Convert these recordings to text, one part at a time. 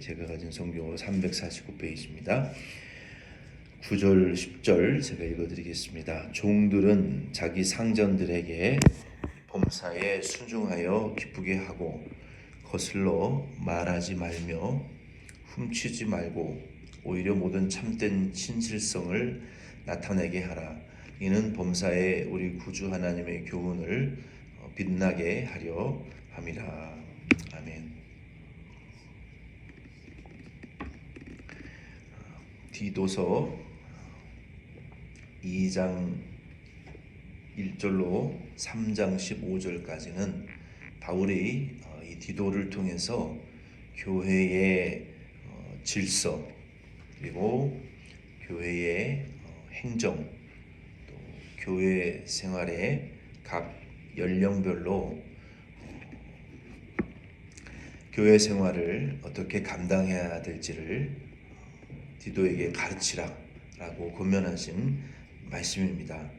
제가 가진 성경으로 349페이지입니다. 9절 10절 제가 읽어드리겠습니다. 종들은 자기 상전들에게 범사에 순종하여 기쁘게 하고 거슬러 말하지 말며 훔치지 말고 오히려 모든 참된 진실성을 나타내게 하라. 이는 범사에 우리 구주 하나님의 교훈을 어, 빛나게 하려 함이라. 아멘. 디도서 2장 1절로 3장 15절까지는 바울이 어, 이 디도를 통해서 교회의 어, 질서 그리고 교회의 어, 행정 또 교회 생활의 각 연령별로 교회 생활을 어떻게 감당해야 될지를 디도에게 가르치라라고 권면하신 말씀입니다.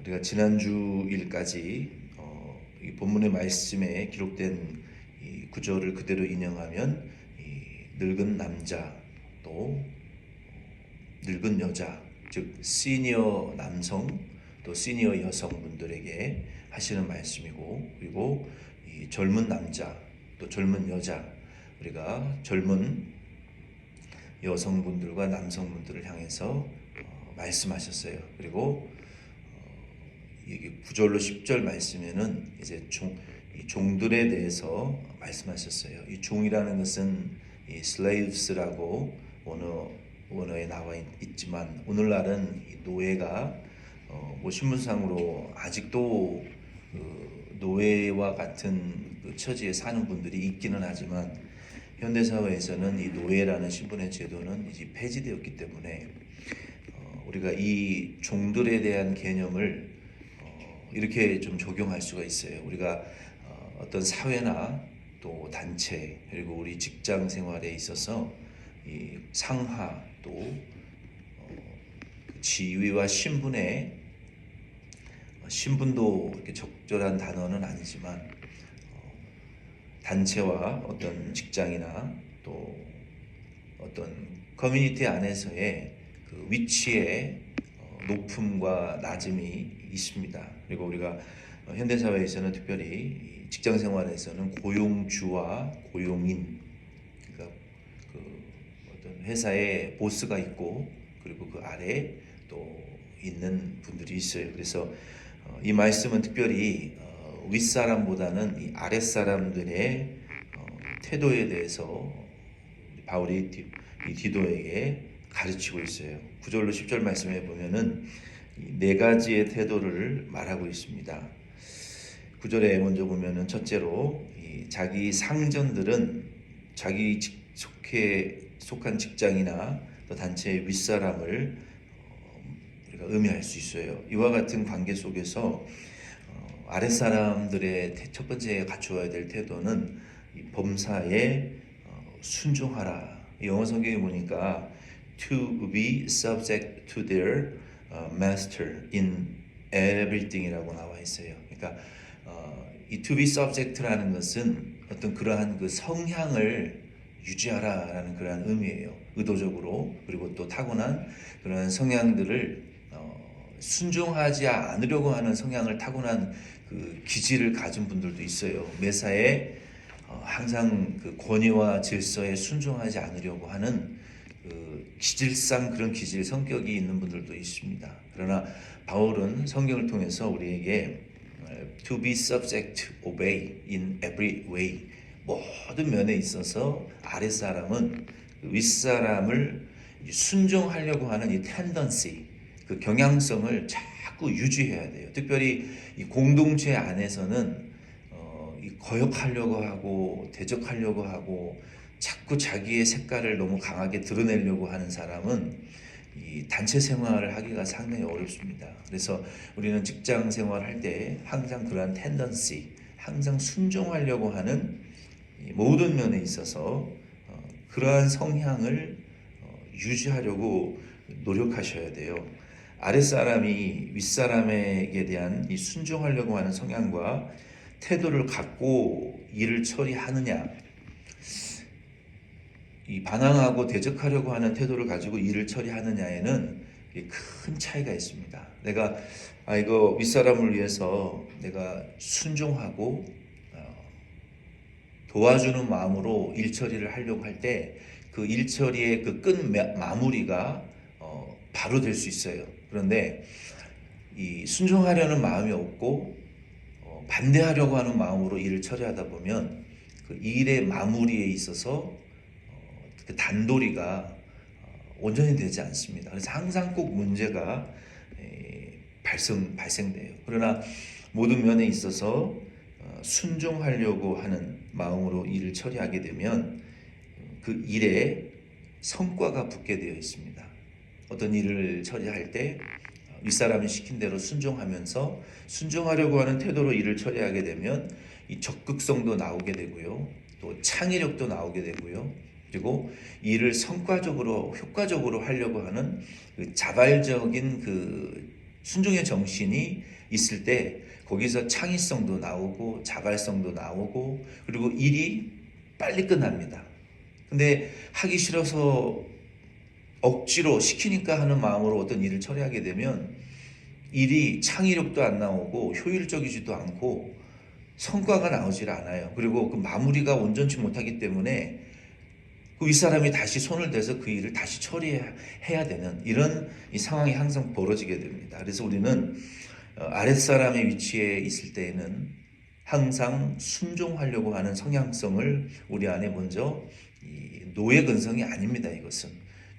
우리가 지난주 일까지 어, 이 본문의 말씀에 기록된 이 구절을 그대로 인용하면 이 늙은 남자 또 늙은 여자 즉 시니어 남성 또 시니어 여성분들에게 하시는 말씀이고 그리고 이 젊은 남자 또 젊은 여자 우리가 젊은 여성분들과 남성분들을 향해서 어, 말씀하셨어요. 그리고 어, 이게 9절로 10절 말씀에는 이제 종, 이 종들에 대해서 말씀하셨어요. 이 종이라는 것은 이 slaves라고 원어 원어에 나와 있, 지만 오늘날은 이 노예가 어, 뭐 신문상으로 아직도 그 노예와 같은 그 처지에 사는 분들이 있기는 하지만 현대 사회에서는 이 노예라는 신분의 제도는 이제 폐지되었기 때문에 어, 우리가 이 종들에 대한 개념을 어, 이렇게 좀 적용할 수가 있어요. 우리가 어, 어떤 사회나 또 단체 그리고 우리 직장 생활에 있어서 이 상하 또 어, 지위와 신분의 어, 신분도 이렇게 적절한 단어는 아니지만 어, 단체와 어떤 직장이나 또 어떤 커뮤니티 안에서의 그 위치의 어, 높음과 낮음이 있습니다. 그리고 우리가 어, 현대 사회에서는 특별히 이 직장 생활에서는 고용주와 고용인 그러니까 그 어떤 회사의 보스가 있고 그리고 그 아래 또 있는 분들이 있어요. 그래서 어, 이 말씀은 특별히 어, 윗사람보다는 이 아랫사람들의 어, 태도에 대해서 바울이 디, 이 디도에게 가르치고 있어요. 9절로 10절 말씀에 보면은 이네 가지의 태도를 말하고 있습니다. 9절에 먼저 보면은 첫째로 이 자기 상전들은 자기 직- 속해 속한 직장이나 또 단체의 윗사람을 어, 우리가 의미할 수 있어요. 이와 같은 관계 속에서 어, 아랫사람들의 태- 첫 번째 갖추어야 될 태도는 이 범사에 어, 순종하라. 이 영어 성경에 보니까 to be subject to their 어, master in everything이라고 나와 있어요. 그러니까 어, 이 to be subject라는 것은 어떤 그러한 그 성향을 유지하라라는 그러한 의미예요. 의도적으로 그리고 또 타고난 그러한 성향들을 어, 순종하지 않으려고 하는 성향을 타고난 그 기질을 가진 분들도 있어요. 매사에 어, 항상 그 권위와 질서에 순종하지 않으려고 하는 그 기질상 그런 기질 성격이 있는 분들도 있습니다. 그러나 바울은 성경을 통해서 우리에게 어, to be subject, obey in every way 모든 면에 있어서 아랫사람은 그 윗사람을 순종하려고 하는 이 tendency, 그 경향성을 자꾸 유지해야 돼요. 특별히 이 공동체 안에서는 어, 이 거역하려고 하고 대적하려고 하고 자꾸 자기의 색깔을 너무 강하게 드러내려고 하는 사람은 이 단체 생활을 하기가 상당히 어렵습니다. 그래서 우리는 직장 생활할 때 항상 그러한 텐던시, 항상 순종하려고 하는 이 모든 면에 있어서 어, 그러한 성향을 어, 유지하려고 노력하셔야 돼요. 아랫사람이 윗사람에게 대한 이 순종하려고 하는 성향과 태도를 갖고 일을 처리하느냐 이 반항하고 대적하려고 하는 태도를 가지고 일을 처리하느냐에는 이큰 차이가 있습니다. 내가 아 이거 윗사람을 위해서 내가 순종하고 어, 도와주는 마음으로 일 처리를 하려고 할 때 그 일 처리의 그 끝 마무리가 어, 바로 될 수 있어요. 그런데 이 순종하려는 마음이 없고 어, 반대하려고 하는 마음으로 일을 처리하다 보면 그 일의 마무리에 있어서 어, 그 단도리가 어, 온전히 되지 않습니다. 그래서 항상 꼭 문제가 에, 발생 발생돼요. 그러나 모든 면에 있어서 어, 순종하려고 하는 마음으로 일을 처리하게 되면 그 일에 성과가 붙게 되어 있습니다. 어떤 일을 처리할 때 어, 윗사람이 시킨 대로 순종하면서 순종하려고 하는 태도로 일을 처리하게 되면 이 적극성도 나오게 되고요. 또 창의력도 나오게 되고요. 그리고 일을 성과적으로 효과적으로 하려고 하는 그 자발적인 그 순종의 정신이 있을 때 거기서 창의성도 나오고 자발성도 나오고 그리고 일이 빨리 끝납니다. 근데 하기 싫어서 억지로 시키니까 하는 마음으로 어떤 일을 처리하게 되면 일이 창의력도 안 나오고 효율적이지도 않고 성과가 나오질 않아요. 그리고 그 마무리가 온전치 못하기 때문에 그 윗사람이 다시 손을 대서 그 일을 다시 처리해야 되는 이런 이 상황이 항상 벌어지게 됩니다. 그래서 우리는 어, 아랫사람의 위치에 있을 때에는 항상 순종하려고 하는 성향성을 우리 안에 먼저 이 노예 근성이 아닙니다. 이것은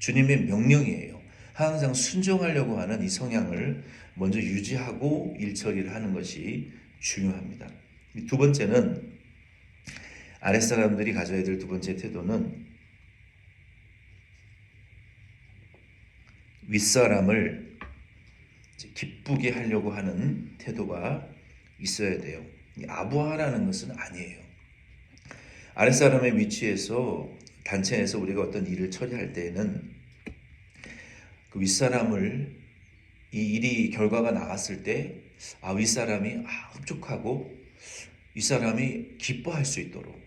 주님의 명령이에요. 항상 순종하려고 하는 이 성향을 먼저 유지하고 일 처리를 하는 것이 중요합니다. 이두 번째는 아랫사람들이 가져야 될 두 번째 태도는 윗사람을 기쁘게 하려고 하는 태도가 있어야 돼요. 이 아부하라는 것은 아니에요. 아랫사람의 위치에서 단체에서 우리가 어떤 일을 처리할 때에는 그 윗사람을 이 일이 결과가 나왔을 때 아, 윗사람이 아, 흡족하고 윗사람이 기뻐할 수 있도록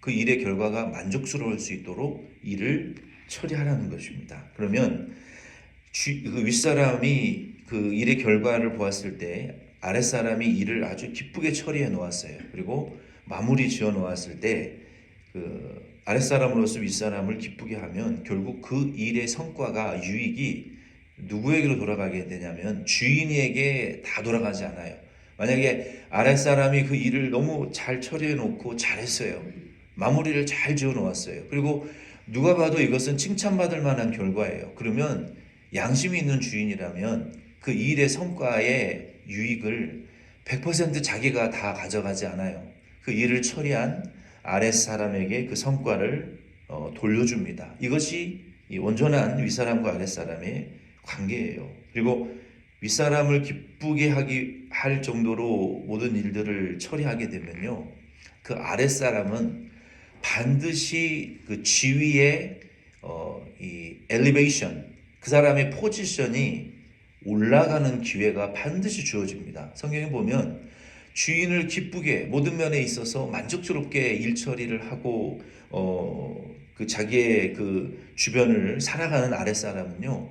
그 일의 결과가 만족스러울 수 있도록 일을 처리하라는 것입니다. 그러면 주, 그 윗사람이 그 일의 결과를 보았을 때 아랫사람이 일을 아주 기쁘게 처리해 놓았어요. 그리고 마무리 지어 놓았을 때그 아랫사람으로서 윗사람을 기쁘게 하면 결국 그 일의 성과가 유익이 누구에게로 돌아가게 되냐면 주인에게 다 돌아가지 않아요. 만약에 아랫사람이 그 일을 너무 잘 처리해 놓고 잘했어요. 마무리를 잘 지어 놓았어요. 그리고 누가 봐도 이것은 칭찬받을 만한 결과예요. 그러면 양심이 있는 주인이라면 그 일의 성과의 유익을 100% 자기가 다 가져가지 않아요. 그 일을 처리한 아랫사람에게 그 성과를 어, 돌려줍니다. 이것이 이 온전한 윗사람과 아랫사람의 관계예요. 그리고 윗사람을 기쁘게 하기 할 정도로 모든 일들을 처리하게 되면요. 그 아랫사람은 반드시 그 지위의 어, 이 엘리베이션 그 사람의 포지션이 올라가는 기회가 반드시 주어집니다. 성경에 보면 주인을 기쁘게 모든 면에 있어서 만족스럽게 일 처리를 하고 어, 그 자기의 그 주변을 살아가는 아랫사람은요.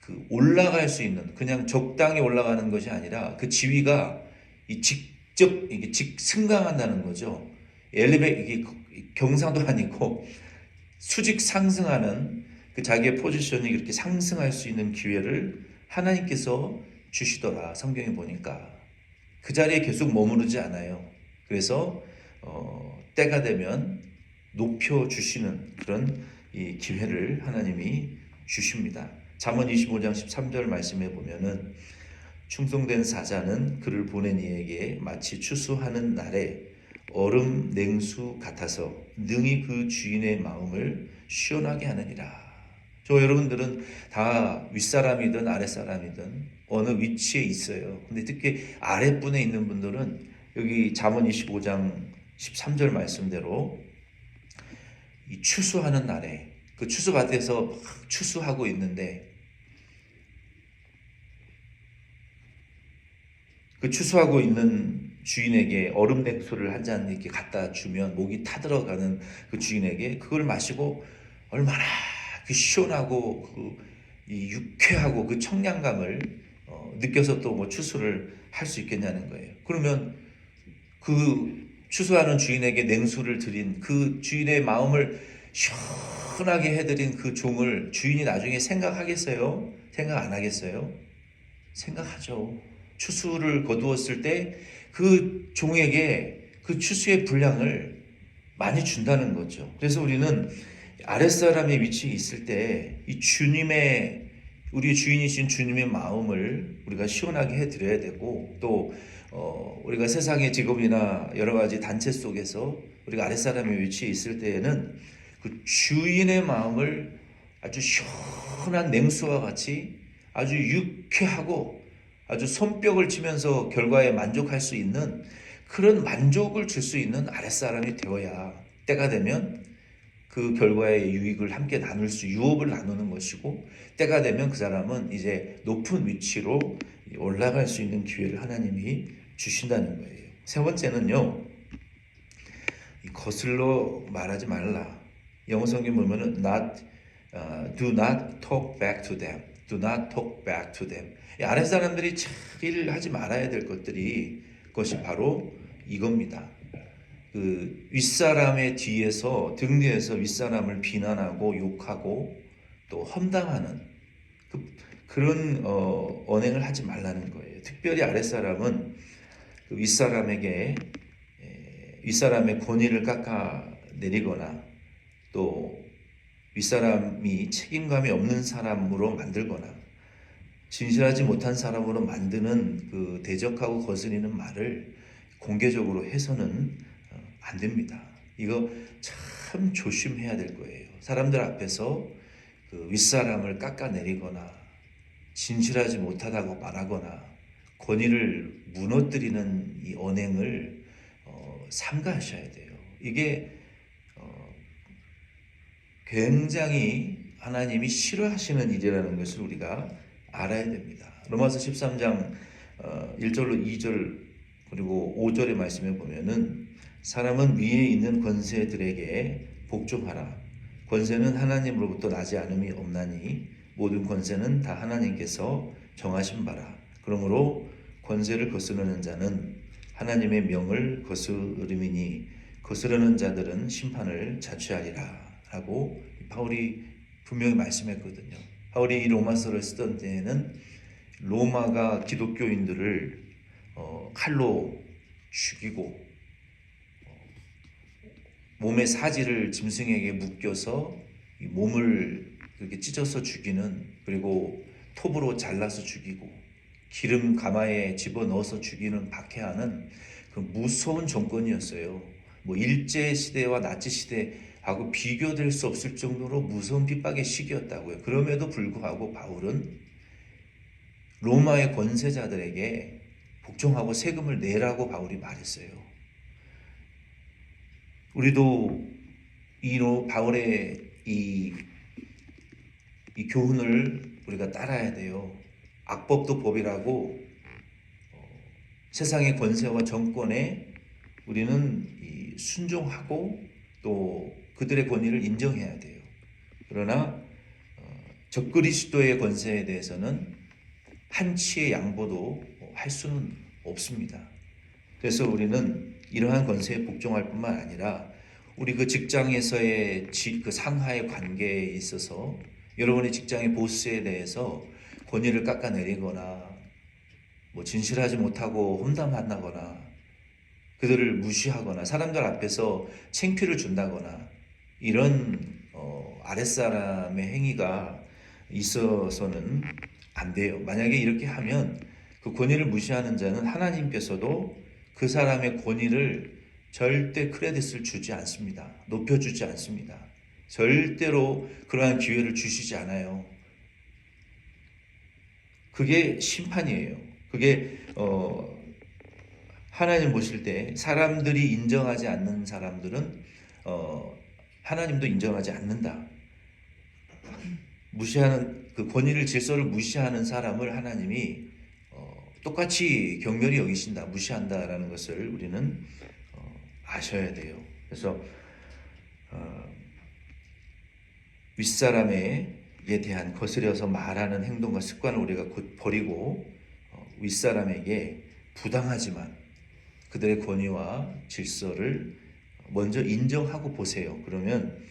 그 올라갈 수 있는 그냥 적당히 올라가는 것이 아니라 그 지위가 이 직접 이게 직 승강한다는 거죠. 엘리베 이게 경사도 아니고 수직 상승하는 그 자기의 포지션이 그렇게 상승할 수 있는 기회를 하나님께서 주시더라. 성경에 보니까 그 자리에 계속 머무르지 않아요. 그래서 어, 때가 되면 높여 주시는 그런 이 기회를 하나님이 주십니다. 잠언 25장 13절 말씀에 보면은 충성된 사자는 그를 보낸 이에게 마치 추수하는 날에 얼음 냉수 같아서 능히 그 주인의 마음을 시원하게 하느니라. 저 여러분들은 다 윗사람이든 아랫사람이든 어느 위치에 있어요. 근데 특히 아랫분에 있는 분들은 여기 잠언 25장 13절 말씀대로 이 추수하는 날에 그 추수밭에서 막 추수하고 있는데 그 추수하고 있는 주인에게 얼음 냉수를 한 잔 이렇게 갖다 주면 목이 타들어가는 그 주인에게 그걸 마시고 얼마나 그 시원하고 그 이 유쾌하고 그 청량감을 어, 느껴서 또 뭐 추수를 할 수 있겠냐는 거예요. 그러면 그 추수하는 주인에게 냉수를 드린 그 주인의 마음을 시원하게 해드린 그 종을 주인이 나중에 생각하겠어요? 생각 안 하겠어요? 생각하죠. 추수를 거두었을 때 그 종에게 그 추수의 분량을 많이 준다는 거죠. 그래서 우리는 아랫사람의 위치에 있을 때 이 주님의 우리 주인이신 주님의 마음을 우리가 시원하게 해드려야 되고 또 어, 우리가 세상의 직업이나 여러 가지 단체 속에서 우리가 아랫사람의 위치에 있을 때에는 그 주인의 마음을 아주 시원한 냉수와 같이 아주 유쾌하고 아주 손뼉을 치면서 결과에 만족할 수 있는 그런 만족을 줄 수 있는 아랫사람이 되어야 때가 되면 그 결과의 유익을 함께 나눌 수, 유업을 나누는 것이고, 때가 되면 그 사람은 이제 높은 위치로 올라갈 수 있는 기회를 하나님이 주신다는 거예요. 세 번째는요, 이 거슬러 말하지 말라. 영어 성경 보면은 not, uh, do not talk back to them. Do not talk back to them. 이 아랫 사람들이 자기를 하지 말아야 될 것들이 그것이 바로 이겁니다. 그 윗사람의 뒤에서 등 뒤에서 윗사람을 비난하고 욕하고 또 험담하는 그, 그런 어, 언행을 하지 말라는 거예요. 특별히 아랫사람은 그 윗사람에게 에, 윗사람의 권위를 깎아 내리거나 또 윗사람이 책임감이 없는 사람으로 만들거나 진실하지 못한 사람으로 만드는 그 대적하고 거스리는 말을 공개적으로 해서는 어, 안 됩니다. 이거 참 조심해야 될 거예요. 사람들 앞에서 그 윗사람을 깎아내리거나 진실하지 못하다고 말하거나 권위를 무너뜨리는 이 언행을 어, 삼가하셔야 돼요. 이게 어, 굉장히 하나님이 싫어하시는 일이라는 것을 우리가 알아야 됩니다. 로마서 13장 어, 1절로 2절 그리고 5절의 말씀에 보면은 사람은 위에 있는 권세들에게 복종하라. 권세는 하나님으로부터 나지 않음이 없나니 모든 권세는 다 하나님께서 정하신 바라. 그러므로 권세를 거스르는 자는 하나님의 명을 거스름이니 거스르는 자들은 심판을 자취하리라. 라고 바울이 분명히 말씀했거든요. 바울이 이 로마서를 쓰던 때에는 로마가 기독교인들을 어, 칼로 죽이고 어, 몸의 사지를 짐승에게 묶여서 이 몸을 이렇게 찢어서 죽이는 그리고 톱으로 잘라서 죽이고 기름 가마에 집어 넣어서 죽이는 박해하는 그 무서운 정권이었어요. 뭐 일제 시대와 나치 시대하고 비교될 수 없을 정도로 무서운 핍박의 시기였다고요. 그럼에도 불구하고 바울은 로마의 권세자들에게 복종하고 세금을 내라고 바울이 말했어요. 우리도 이 로- 바울의 이, 이 교훈을 우리가 따라야 돼요. 악법도 법이라고 어, 세상의 권세와 정권에 우리는 이 순종하고 또 그들의 권위를 인정해야 돼요. 그러나 어, 적그리스도의 권세에 대해서는 한치의 양보도 할 수는 없습니다. 그래서 우리는 이러한 권세에 복종할 뿐만 아니라 우리 그 직장에서의 지- 그 상하의 관계에 있어서 여러분의 직장의 보스에 대해서 권위를 깎아내리거나 뭐 진실하지 못하고 험담한다거나 그들을 무시하거나 사람들 앞에서 창피를 준다거나 이런 어, 아랫사람의 행위가 있어서는 안 돼요. 만약에 이렇게 하면 그 권위를 무시하는 자는 하나님께서도 그 사람의 권위를 절대 크레딧을 주지 않습니다. 높여주지 않습니다. 절대로 그러한 기회를 주시지 않아요. 그게 심판이에요. 그게 어, 하나님 보실 때 사람들이 인정하지 않는 사람들은 어, 하나님도 인정하지 않는다. 무시하는 그 권위를 질서를 무시하는 사람을 하나님이 어, 똑같이 경멸히 여기신다, 무시한다라는 것을 우리는 어, 아셔야 돼요. 그래서 어, 윗사람에게 대한 거스려서 말하는 행동과 습관을 우리가 곧 버리고 어, 윗사람에게 부당하지만 그들의 권위와 질서를 먼저 인정하고 보세요. 그러면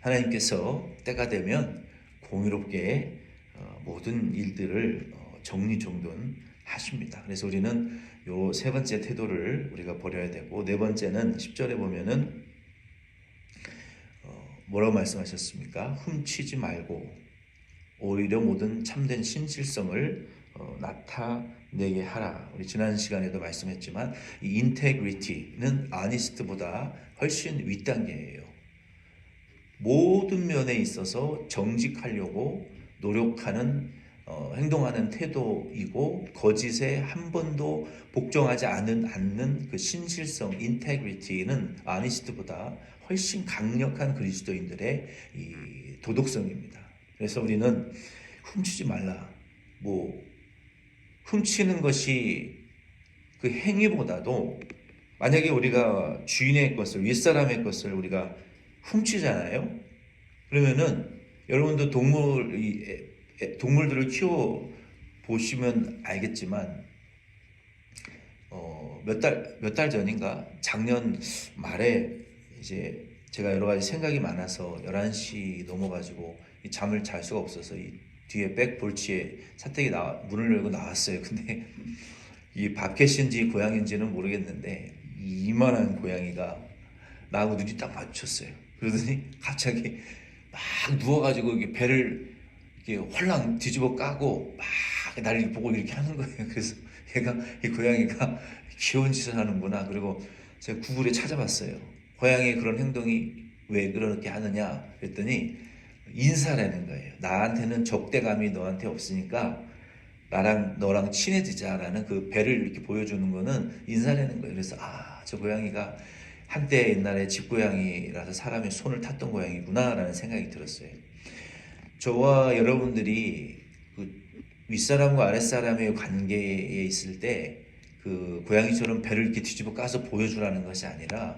하나님께서 때가 되면 공의롭게 어, 모든 일들을 어, 정리정돈 하십니다. 그래서 우리는 요 세 번째 태도를 우리가 버려야 되고 네 번째는 10절에 보면은 어, 뭐라고 말씀하셨습니까? 훔치지 말고 오히려 모든 참된 신실성을 어, 나타내게 하라. 우리 지난 시간에도 말씀했지만 이 인테그리티는 아니스트보다 훨씬 윗단계예요. 모든 면에 있어서 정직하려고 노력하는 어, 행동하는 태도이고 거짓에 한 번도 복종하지 않은 않는 그 신실성 인테그리티는 아니스트보다 훨씬 강력한 그리스도인들의 이 도덕성입니다. 그래서 우리는 훔치지 말라. 뭐 훔치는 것이 그 행위보다도 만약에 우리가 주인의 것을 윗사람의 것을 우리가 훔치잖아요. 그러면은 여러분도 동물 동물들을 키워 보시면 알겠지만 어, 몇달몇달 전인가 작년 말에 이제 제가 여러 가지 생각이 많아서 11시 넘어가지고 이 잠을 잘 수가 없어서 이 뒤에 백 볼치에 사택이 나 문을 열고 나왔어요. 근데 이 밥캣인지 고양인지는 모르겠는데 이만한 고양이가 나하고 눈이 딱 마주쳤어요. 그러더니 갑자기 막 누워가지고 이게 배를 이렇게 홀랑 뒤집어 까고 막 나를 보고 이렇게 하는 거예요. 그래서 얘가 이 고양이가 귀여운 짓을 하는구나. 그리고 제가 구글에 찾아봤어요. 고양이의 그런 행동이 왜 그렇게 하느냐 그랬더니 인사라는 거예요. 나한테는 적대감이 너한테 없으니까 나랑 너랑 친해지자라는 그 배를 이렇게 보여주는 거는 인사라는 거예요. 그래서 아 저 고양이가 한때 옛날에 집고양이라서 사람의 손을 탔던 고양이구나라는 생각이 들었어요. 저와 여러분들이 그 윗사람과 아랫사람의 관계에 있을 때 그 고양이처럼 배를 이렇게 뒤집어 까서 보여주라는 것이 아니라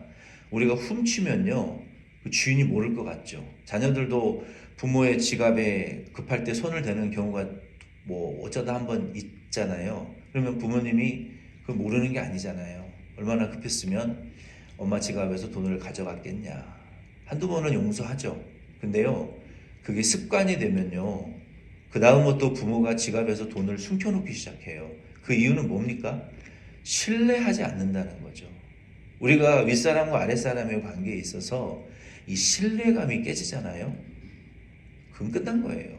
우리가 훔치면요 그 주인이 모를 것 같죠. 자녀들도 부모의 지갑에 급할 때 손을 대는 경우가 뭐 어쩌다 한 번 있잖아요. 그러면 부모님이 그 모르는 게 아니잖아요. 얼마나 급했으면 엄마 지갑에서 돈을 가져갔겠냐. 한두 번은 용서하죠. 근데요, 그게 습관이 되면요, 그 다음부터 부모가 지갑에서 돈을 숨겨놓기 시작해요. 그 이유는 뭡니까? 신뢰하지 않는다는 거죠. 우리가 윗사람과 아랫사람의 관계에 있어서 이 신뢰감이 깨지잖아요. 그럼 끝난 거예요.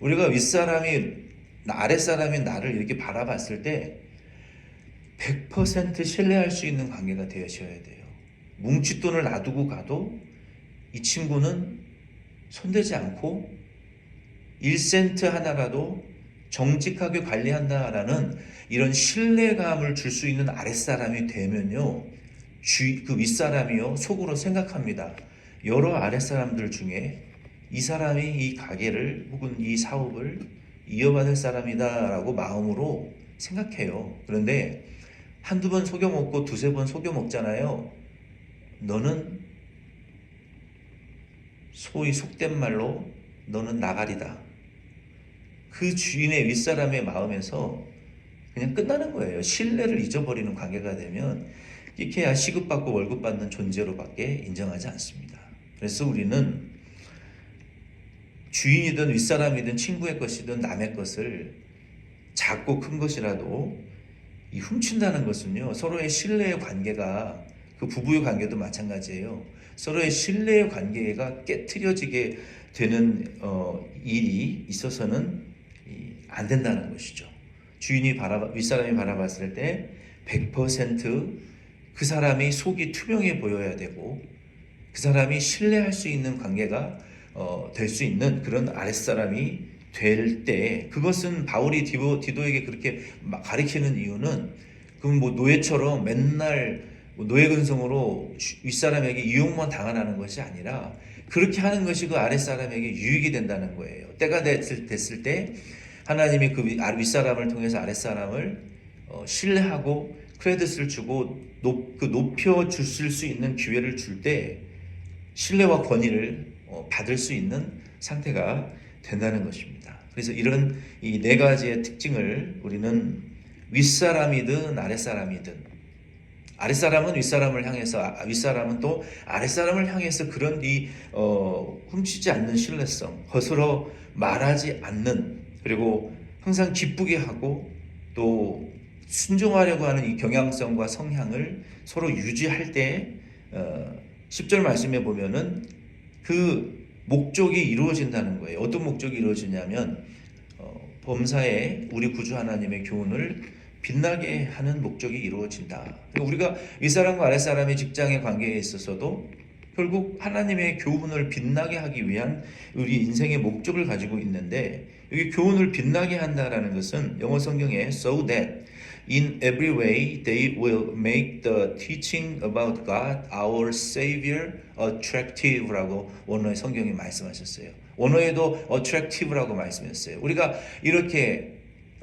우리가 윗사람이, 아랫사람이 나를 이렇게 바라봤을 때 100% 신뢰할 수 있는 관계가 되셔야 돼요. 뭉칫돈을 놔두고 가도 이 친구는 손대지 않고 1센트 하나라도 정직하게 관리한다라는 이런 신뢰감을 줄 수 있는 아랫사람이 되면요. 주, 그 윗사람이요. 속으로 생각합니다. 여러 아랫사람들 중에 이 사람이 이 가게를 혹은 이 사업을 이어받을 사람이다라고 마음으로 생각해요. 그런데 한두 번 속여먹고 두세 번 속여먹잖아요. 너는 소위 속된 말로 너는 나가리다. 그 주인의 윗사람의 마음에서 그냥 끝나는 거예요. 신뢰를 잊어버리는 관계가 되면 이케야 시급받고 월급 받는 존재로밖에 인정하지 않습니다. 그래서 우리는 주인이든 윗사람이든 친구의 것이든 남의 것을 작고 큰 것이라도 이 훔친다는 것은요 서로의 신뢰의 관계가 그 부부의 관계도 마찬가지예요. 서로의 신뢰의 관계가 깨트려지게 되는 어, 일이 있어서는 이, 안 된다는 것이죠. 주인이 바라 윗사람이 바라봤을 때 100%그 사람이 속이 투명해 보여야 되고 그 사람이 신뢰할 수 있는 관계가 어, 될 수 있는 그런 아랫사람이 될 때 그것은 바울이 디도, 디도에게 그렇게 막 가리키는 이유는 그럼 뭐 노예처럼 맨날 뭐 노예 근성으로 주- 윗사람에게 이용만 당하라는 것이 아니라 그렇게 하는 것이 그 아랫사람에게 유익이 된다는 거예요. 때가 됐을, 됐을 때 하나님이 그 위- 아- 윗사람을 통해서 아랫사람을 어, 신뢰하고 크레딧을 주고 높, 그 높여 주실 수 있는 기회를 줄 때 신뢰와 권위를 어, 받을 수 있는 상태가 된다는 것입니다. 그래서 이런 이 네 가지의 특징을 우리는 윗사람이든 아랫사람이든 아랫사람은 윗사람을 향해서 아, 윗사람은 또 아랫사람을 향해서 그런 이 어, 훔치지 않는 신뢰성, 거스러 말하지 않는 그리고 항상 기쁘게 하고 또 순종하려고 하는 이 경향성과 성향을 서로 유지할 때 어, 10절 말씀에 보면은 그 목적이 이루어진다는 거예요. 어떤 목적이 이루어지냐면 어, 범사에 우리 구주 하나님의 교훈을 빛나게 하는 목적이 이루어진다. 그러니까 우리가 윗사람과 아랫사람의 직장의 관계에 있어서도 결국 하나님의 교훈을 빛나게 하기 위한 우리 인생의 목적을 가지고 있는데 여기 교훈을 빛나게 한다라는 것은 영어 성경에 so that in every way they will make the teaching about God our savior attractive라고 원어의 성경이 말씀하셨어요. 원어에도 attractive라고 말씀했어요. 우리가 이렇게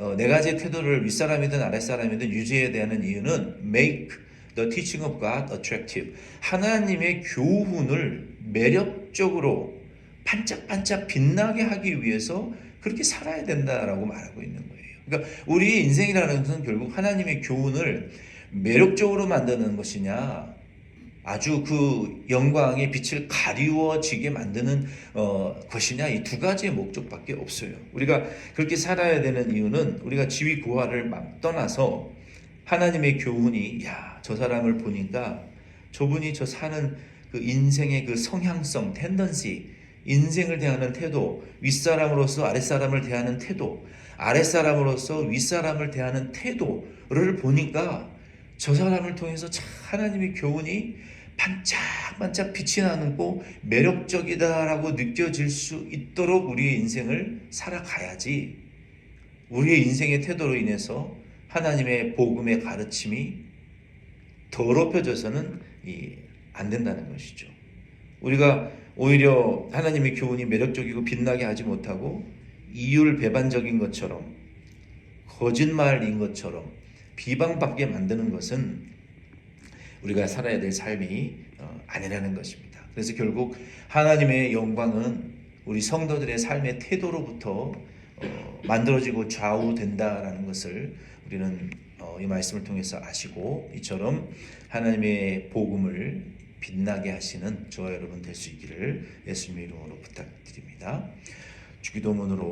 어, 네 가지의 태도를 윗사람이든 아랫사람이든 유지해야 되는 이유는 make the teaching of God attractive. 하나님의 교훈을 매력적으로 반짝반짝 빛나게 하기 위해서 그렇게 살아야 된다라고 말하고 있는 거예요. 그러니까 우리의 인생이라는 것은 결국 하나님의 교훈을 매력적으로 만드는 것이냐, 아주 그 영광의 빛을 가리워지게 만드는 어, 것이냐 이 두 가지의 목적밖에 없어요. 우리가 그렇게 살아야 되는 이유는 우리가 지위 고하를 막 떠나서 하나님의 교훈이 야 저 사람을 보니까 저분이 저 사는 그 인생의 그 성향성, 텐던시, 인생을 대하는 태도, 윗사람으로서 아랫사람을 대하는 태도, 아랫사람으로서 윗사람을 대하는 태도를 보니까 저 사람을 통해서 참 하나님의 교훈이 반짝반짝 빛이 나고 매력적이다라고 느껴질 수 있도록 우리의 인생을 살아가야지 우리의 인생의 태도로 인해서 하나님의 복음의 가르침이 더럽혀져서는 이, 안 된다는 것이죠. 우리가 오히려 하나님의 교훈이 매력적이고 빛나게 하지 못하고 이율 배반적인 것처럼 거짓말인 것처럼 비방받게 만드는 것은 우리가 살아야 될 삶이 어, 아니라는 것입니다. 그래서 결국 하나님의 영광은 우리 성도들의 삶의 태도로부터 어, 만들어지고 좌우된다라는 것을 우리는 어, 이 말씀을 통해서 아시고 이처럼 하나님의 복음을 빛나게 하시는 저와 여러분 될 수 있기를 예수님의 이름으로 부탁드립니다. 주기도문으로